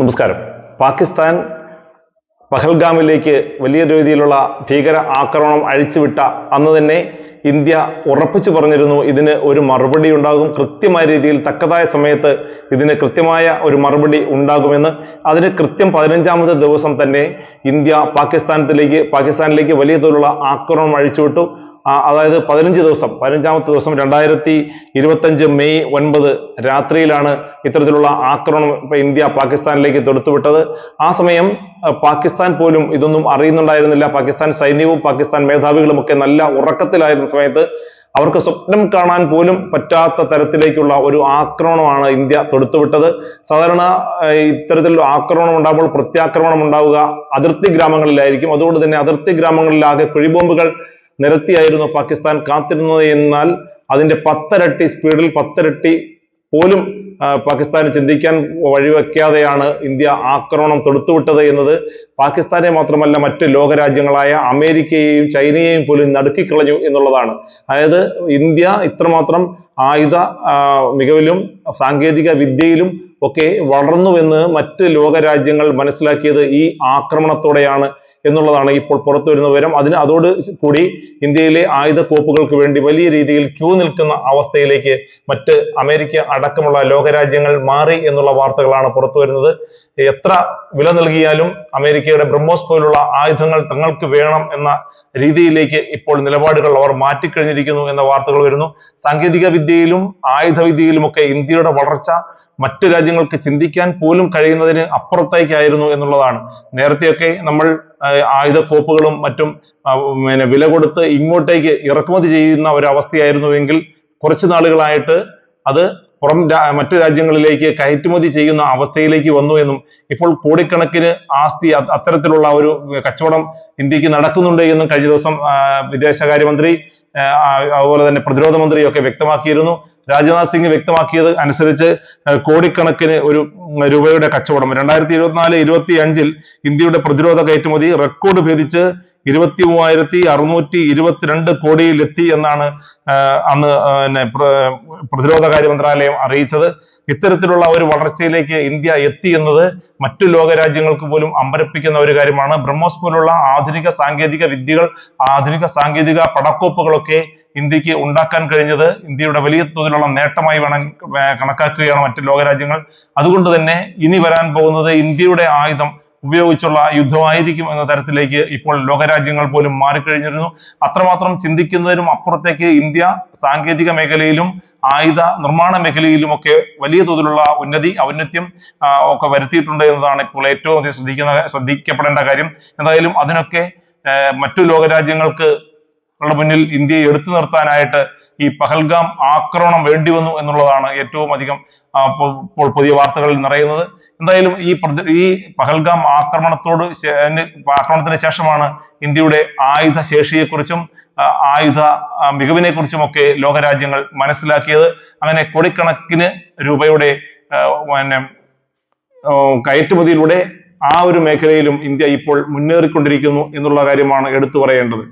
നമസ്കാരം. പാകിസ്ഥാൻ പഹൽഗാമിലേക്ക് വലിയ രീതിയിലുള്ള ഭീകര ആക്രമണം അഴിച്ചുവിട്ട അന്ന് തന്നെ ഇന്ത്യ ഉറപ്പിച്ചു പറഞ്ഞിരുന്നു ഇതിന് ഒരു മറുപടി ഉണ്ടാകും. കൃത്യമായ രീതിയിൽ തക്കതായ സമയത്ത് ഇതിന് കൃത്യമായ ഒരു മറുപടി ഉണ്ടാകുമെന്ന് അതിന് കൃത്യം പതിനഞ്ചാമത്തെ ദിവസം തന്നെ ഇന്ത്യ പാകിസ്ഥാനത്തിലേക്ക് പാകിസ്ഥാനിലേക്ക് വലിയ തോതിലുള്ള ആക്രമണം അഴിച്ചുവിട്ടു. അതായത് പതിനഞ്ച് ദിവസം പതിനഞ്ചാമത്തെ ദിവസം രണ്ടായിരത്തി ഇരുപത്തഞ്ച് മെയ് ഒൻപത് രാത്രിയിലാണ് ഇത്തരത്തിലുള്ള ആക്രമണം ഇന്ത്യ പാകിസ്ഥാനിലേക്ക് തൊടുത്തുവിട്ടത്. ആ സമയം പാകിസ്ഥാൻ പോലും ഇതൊന്നും അറിയുന്നുണ്ടായിരുന്നില്ല. പാകിസ്ഥാൻ സൈന്യവും പാകിസ്ഥാൻ മേധാവികളും ഒക്കെ നല്ല ഉറക്കത്തിലായിരുന്ന സമയത്ത് അവർക്ക് സ്വപ്നം കാണാൻ പോലും പറ്റാത്ത തരത്തിലേക്കുള്ള ഒരു ആക്രമണമാണ് ഇന്ത്യ തൊടുത്തുവിട്ടത്. സാധാരണ ഇത്തരത്തിലുള്ള ആക്രമണം ഉണ്ടാകുമ്പോൾ പ്രത്യാക്രമണം ഉണ്ടാവുക അതിർത്തി ഗ്രാമങ്ങളിലായിരിക്കും. അതുകൊണ്ട് തന്നെ അതിർത്തി ഗ്രാമങ്ങളിലാകെ കുഴിബോംബുകൾ നിരത്തിയായിരുന്നു പാകിസ്ഥാൻ കാത്തിരുന്നത് എന്നാൽ അതിന്റെ പത്തരട്ടി സ്പീഡിൽ പത്തരട്ടി പോലും പാകിസ്ഥാന് ചിന്തിക്കാൻ വഴിവെക്കാതെയാണ് ഇന്ത്യ ആക്രമണം തൊടുത്തുവിട്ടത് എന്നത് പാകിസ്ഥാനെ മാത്രമല്ല മറ്റ് ലോകരാജ്യങ്ങളായ അമേരിക്കയെയും ചൈനയെയും പോലും നടുക്കിക്കളഞ്ഞു എന്നുള്ളതാണ്. അതായത് ഇന്ത്യ ഇത്രമാത്രം ആയുധ മികവിലും സാങ്കേതിക വിദ്യയിലും ഒക്കെ വളർന്നുവെന്ന് മറ്റ് ലോകരാജ്യങ്ങൾ മനസ്സിലാക്കിയത് ഈ ആക്രമണത്തോടെയാണ്. എന്നുള്ളതാണ് ഇപ്പോൾ പുറത്തു വരുന്ന വിവരം. അതിന് അതോട് കൂടി ഇന്ത്യയിലെ ആയുധ കോപ്പുകൾക്ക് വേണ്ടി വലിയ രീതിയിൽ ക്യൂ നിൽക്കുന്ന അവസ്ഥയിലേക്ക് മറ്റ് അമേരിക്ക അടക്കമുള്ള ലോകരാജ്യങ്ങൾ മാറി എന്നുള്ള വാർത്തകളാണ് പുറത്തു വരുന്നത്. എത്ര വില നൽകിയാലും അമേരിക്കയുടെ ബ്രഹ്മോസ് പോലുള്ള ആയുധങ്ങൾ തങ്ങൾക്ക് വേണം എന്ന രീതിയിലേക്ക് ഇപ്പോൾ നിലപാടുകൾ അവർ മാറ്റിക്കഴിഞ്ഞിരിക്കുന്നു എന്ന വാർത്തകൾ വരുന്നു. സാങ്കേതിക വിദ്യയിലും ആയുധ വിദ്യയിലുമൊക്കെ ഇന്ത്യയുടെ വളർച്ച മറ്റു രാജ്യങ്ങൾക്ക് ചിന്തിക്കാൻ പോലും കഴിയുന്നതിന് അപ്പുറത്തേക്കായിരുന്നു എന്നുള്ളതാണ്. നേരത്തെയൊക്കെ നമ്മൾ ആയുധക്കോപ്പുകളും ആയുധ കോപ്പുകളും മറ്റും പിന്നെ വില കൊടുത്ത് ഇങ്ങോട്ടേക്ക് ഇറക്കുമതി ചെയ്യുന്ന ഒരു അവസ്ഥയായിരുന്നുവെങ്കിൽ കുറച്ചു നാളുകളായിട്ട് അത് പുറം മറ്റു രാജ്യങ്ങളിലേക്ക് കയറ്റുമതി ചെയ്യുന്ന അവസ്ഥയിലേക്ക് വന്നു എന്നും ഇപ്പോൾ കോടിക്കണക്കിന് ആസ്തി അത്തരത്തിലുള്ള ഒരു കച്ചവടം ഇന്ത്യയ്ക്ക് നടക്കുന്നുണ്ട് എന്നും കഴിഞ്ഞ ദിവസം വിദേശകാര്യമന്ത്രി അതുപോലെ തന്നെ പ്രതിരോധ മന്ത്രിയൊക്കെ വ്യക്തമാക്കിയിരുന്നു. രാജ്നാഥ് സിംഗ് വ്യക്തമാക്കിയത് അനുസരിച്ച് കോടിക്കണക്കിന് ഒരു രൂപയുടെ കച്ചവടം. രണ്ടായിരത്തി ഇരുപത്തിനാല് ഇരുപത്തി അഞ്ചിൽ ഇന്ത്യയുടെ പ്രതിരോധ കയറ്റുമതി റെക്കോർഡ് ഭേദിച്ച് ഇരുപത്തി മൂവായിരത്തി അറുന്നൂറ്റി ഇരുപത്തിരണ്ട് കോടിയിലെത്തി എന്നാണ് അന്ന് പിന്നെ പ്ര- പ്രതിരോധ കാര്യ മന്ത്രാലയം അറിയിച്ചത്. ഇത്തരത്തിലുള്ള ഒരു വളർച്ചയിലേക്ക് ഇന്ത്യ എത്തി എന്നത് മറ്റു ലോകരാജ്യങ്ങൾക്ക് പോലും അമ്പരപ്പിക്കുന്ന ഒരു കാര്യമാണ്. ബ്രഹ്മോസ് പോലുള്ള ആധുനിക സാങ്കേതിക വിദ്യകൾ ആധുനിക സാങ്കേതിക പടക്കോപ്പുകളൊക്കെ ഇന്ത്യയ്ക്ക് ഉണ്ടാക്കാൻ കഴിഞ്ഞത് ഇന്ത്യയുടെ വലിയ തോതിലുള്ള നേട്ടമായി വേണം കണക്കാക്കുകയാണ് മറ്റു ലോകരാജ്യങ്ങൾ. അതുകൊണ്ട് തന്നെ ഇനി വരാൻ പോകുന്നത് ഇന്ത്യയുടെ ആയുധം ഉപയോഗിച്ചുള്ള യുദ്ധമായിരിക്കും എന്ന തരത്തിലേക്ക് ഇപ്പോൾ ലോകരാജ്യങ്ങൾ പോലും മാറിക്കഴിഞ്ഞിരുന്നു. അത്രമാത്രം ചിന്തിക്കുന്നതിനും അപ്പുറത്തേക്ക് ഇന്ത്യ സാങ്കേതിക മേഖലയിലും ആയുധ നിർമ്മാണ മേഖലയിലുമൊക്കെ വലിയ തോതിലുള്ള ഉന്നതി ഔന്നത്യം ഒക്കെ വരുത്തിയിട്ടുണ്ട് എന്നതാണ് ഇപ്പോൾ ഏറ്റവും അധികം ശ്രദ്ധിക്കുന്ന ശ്രദ്ധിക്കപ്പെടേണ്ട കാര്യം. എന്തായാലും അതിനൊക്കെ മറ്റു ലോകരാജ്യങ്ങൾക്ക് മുന്നിൽ ഇന്ത്യയെ എടുത്തു നിർത്താനായിട്ട് ഈ പഹൽഗാം ആക്രമണം വേണ്ടി വന്നു എന്നുള്ളതാണ് ഏറ്റവും അധികം ഇപ്പോൾ പുതിയ വാർത്തകളിൽ നിറയുന്നത്. എന്തായാലും ഈ ഈ പഹൽഗാം ആക്രമണത്തോട് ആക്രമണത്തിന് ശേഷമാണ് ഇന്ത്യയുടെ ആയുധ ശേഷിയെക്കുറിച്ചും ആയുധ ആ, മികവിനെക്കുറിച്ചുമൊക്കെ ലോകരാജ്യങ്ങൾ മനസ്സിലാക്കിയത്. അങ്ങനെ കോടിക്കണക്കിന് രൂപയുടെ പിന്നെ കയറ്റുമതിയിലൂടെ ആ ഒരു മേഖലയിലും ഇന്ത്യ ഇപ്പോൾ മുന്നേറിക്കൊണ്ടിരിക്കുന്നു എന്നുള്ള കാര്യമാണ് എടുത്തു പറയേണ്ടത്.